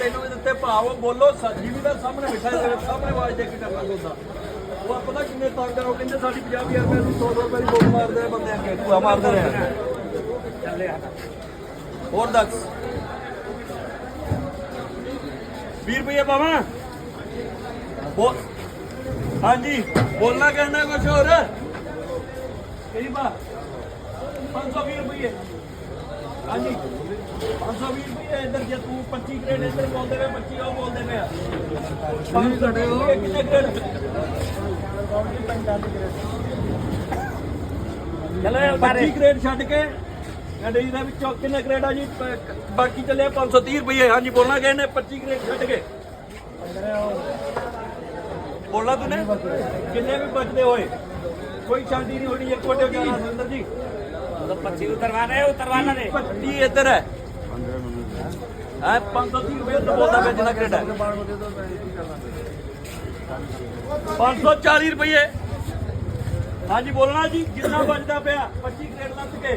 ਤੈਨੂੰ ਵੀ ਦਿੱਤੇ ਭਾਵ ਬੋਲੋ ਸੱਜੀ ਦਾ ਸਾਹਮਣੇ ਬਿਠਾ ਦੇ ਸਾਹਮਣੇ ਆਵਾਜ਼ ਦੇ ਕੇ ਕਰਨਾ ਸੌਦਾ ਉਹ ਪਤਾ ਕਿੰਨੇ ਤੰਗ ਆ, ਉਹ ਕਹਿੰਦੇ ਸਾਡੀ 50000 ਰੁਪਏ ਦੀ 100 ਰੁਪਏ ਦੀ ਬੋਲ ਮਾਰਦੇ ਆ ਬੰਦੇ ਅੱਗੇ। ਤੂੰ ਮਾਰਦੇ ਰਹੇ। ਚੱਲੇ ਆ। ਹੋਰ ਦੱਸ। 20 ਰੁਪਏ ਪਾਵਾਂ? ਬੋ, ਹਾਂਜੀ, ਬੋਲਣਾ ਕਹਿੰਦਾ ਕੁਛ ਹੋਰ? ਕਿਹੜੀ ਬਾ 520 ਰੁਪਏ ਹਾਂਜੀ। 520 ਰੁਪਏ ਇੱਧਰ ਜੇ ਤੂੰ 25 ਗ੍ਰੇਡ ਇੱਧਰ ਬੋਲਦੇ ਵੇ 25 ਉਹ ਬੋਲਦੇ ਵੇ 500 ਰੁਪਏ ਕਿੰਨੇ ਗ੍ਰੇਡ? ਚਲੋ ਇਹ ਬਾਰੇ 25 ਗ੍ਰੇਡ ਛੱਡ ਕੇ ਗੱਡੀ ਦੇ ਵਿੱਚੋਂ ਕਿੰਨੇ ਗ੍ਰੇਡ ਆ ਜੀ? ਬਾਕੀ ਚੱਲੇ 530 ਰੁਪਏ ਹਾਂਜੀ ਬੋਲਣਾ ਗਏ ਨੇ 25 ਗ੍ਰੇਡ ਛੱਡ ਕੇ। ਬੋਲਣਾ ਤੂੰ ਨੇ? ਕਿੰਨੇ ਵੀ ਬਚਦੇ ਹੋਏ। ਕੋਈ ਸ਼ਾਂਤੀ ਨਹੀਂ ਹੋਣੀ ਇੱਕ ਵਟੇ ਜਾਣਾ ਸੁਰਿੰਦਰ ਜੀ। तो पच्ची उतरवाना है उतरवाना दे 25 ਇੱਧਰ ਹੈ ਹੈ 530 ਰੁਪਏ ਤੋਂ ਬੋਲਦਾ ਪਿਆ ਜਿੰਨਾ ਗ੍ਰੇਡ ਹੈ 540 ਰੁਪਏ ਹਾਂਜੀ ਬੋਲਣਾ ਜੀ ਜਿੰਨਾ ਬਚਦਾ ਪਿਆ 25 ਗ੍ਰੇਡ ਲੱਥ ਕੇ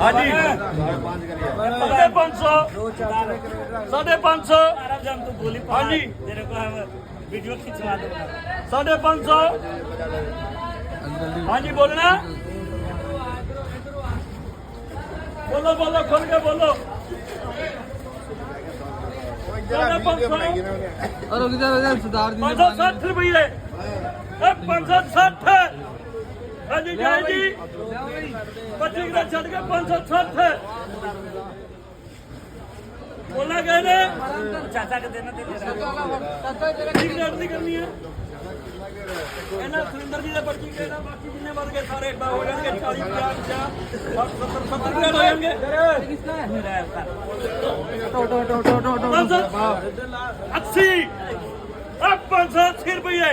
ਹਾਂਜੀ ਸਾਢੇ 500 ਸਾਢੇ 500 आराम से हम तो गोली पा हाँ जी। तेरे को हम वीडियो खिंचवा दूंगा ਸਾਢੇ 500 ਹਾਂਜੀ ਬੋਲਣਾ? ਬੋਲੋ ਬੋਲੋ ਖੁੱਲ ਕੇ ਬੋਲੋ। ਔਰ ਉਹ ਕਿਦਾਂ ਸੁਧਾਰ ਦੀ 560 ਰੁਪਏ ਇਹ 560 ਹਾਂਜੀ ਜਾਈ ਜੀ 25 ਦਾ ਛੱਡ ਕੇ 560 ਬੋਲਾ ਗਏ ਚਾਚਾ ਕਦੇ ਨਾ ਤੇਰੇ ਠੀਕ ਰੇਟ ਦੀ ਕਰਨੀ ਹੈ। ਇਹਨਾਂ ਸੁਰਿੰਦਰ ਜੀ ਦੇ ਪਰਚੀ ਕੇ ਨਾ ਬਾਕੀ ਜਿੰਨੇ ਵੱਧ ਗਏ ਸਾਰੇ ਇੱਡਾ ਹੋ ਜਾਣਗੇ 40 50 50 70 70 ਹੋ ਜਾਣਗੇ। To to to to to to 80 ਆ 580 ਰੁਪਏ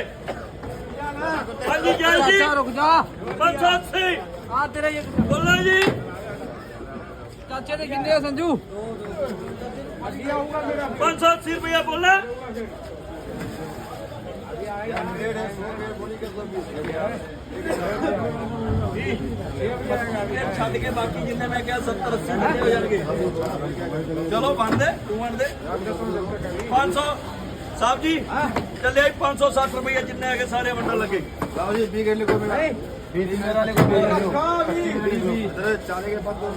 ਹਾਂਜੀ ਜੈ। ਆ ਤੇਰਾ ਇਹ ਬੋਲੋ ਜੀ। ਚਾਚੇ ਦੇ ਕਿੰਨੇ ਆ ਸੰਜੂ? 580 ਰੁਪਏ ਬੋਲੇ ਛੱਡ ਕੇ ਬਾਕੀ ਜਿੰਨੇ ਮੈਂ ਕਿਹਾ 70 80 ਹੋ ਜਾਣਗੇ? ਚਲੋ ਬਣਦੇ ਤੂੰ ਬਣਦੇ 500 ਸਾਹਿਬ ਜੀ ਚੱਲੇ 560 ਰੁਪਏ ਜਿੰਨੇ ਹੈਗੇ ਸਾਰੇ ਵੰਡਣ ਲੱਗੇ। ਲਓ ਜੀ 20 ਕਿਲੋ ਕੋ ਮੇਰਾ 20 ਜੀ ਮੇਰੇ ਵਾਲੇ ਕੋ 20 ਜੀ ਚਾਲੇ ਕੇ ਪੱਤੋ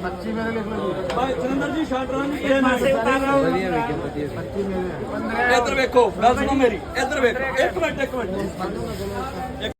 25 ਮੇਰੇ ਲਿਖ ਲਓ ਭਾਈ ਜਨੰਦਰ ਜੀ ਸ਼ਾਟਰਾਂ ਦੀ ਇਹ ਮਾਸੇ ਉਤਾਰ ਰਹਾ ਹੂੰ ਵਧੀਆ ਵੇਖੋ ਵਧੀਆ 25 ਮੇਰੇ। ਇੱਧਰ ਵੇਖੋ ਗੱਲ ਸੁਣੋ ਮੇਰੀ। ਇੱਧਰ ਵੇਖੋ ਇੱਕ ਮਿੰਟ ਇੱਕ ਮਿੰਟ।